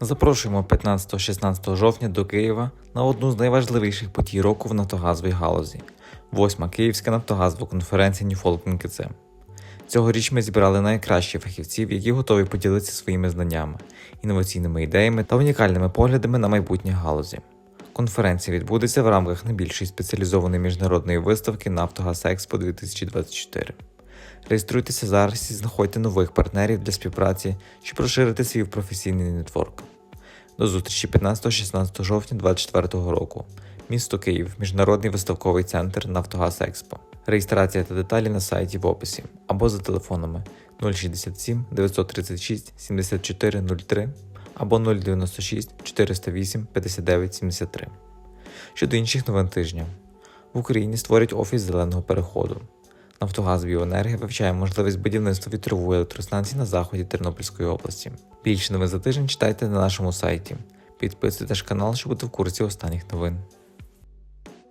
Запрошуємо 15-16 жовтня до Києва на одну з найважливіших подій року в нафтогазовій галузі восьма Київська нафтогазова конференція Ньюфолкінг КЦ. Цьогоріч ми зібрали найкращих фахівців, які готові поділитися своїми знаннями, інноваційними ідеями та унікальними поглядами на майбутнє галузі. Конференція відбудеться в рамках найбільшої спеціалізованої міжнародної виставки Нафтогаз Експо 2024. Реєструйтеся зараз і знаходьте нових партнерів для співпраці, щоб розширити свій професійний нетворк. До зустрічі 15-16 жовтня 2024 року. Місто Київ, Міжнародний виставковий центр Нафтогаз Експо. Реєстрація та деталі на сайті в описі або за телефонами 067 936 7403 або 096 408 59 73. Щодо інших новин тижня, в Україні створять офіс зеленого переходу. Нафтогаз Біоенергія вивчає можливість будівництва вітрової електростанції на заході Тернопільської області. Більше новин за тиждень читайте на нашому сайті. Підписуйтесь канал, щоб бути в курсі останніх новин.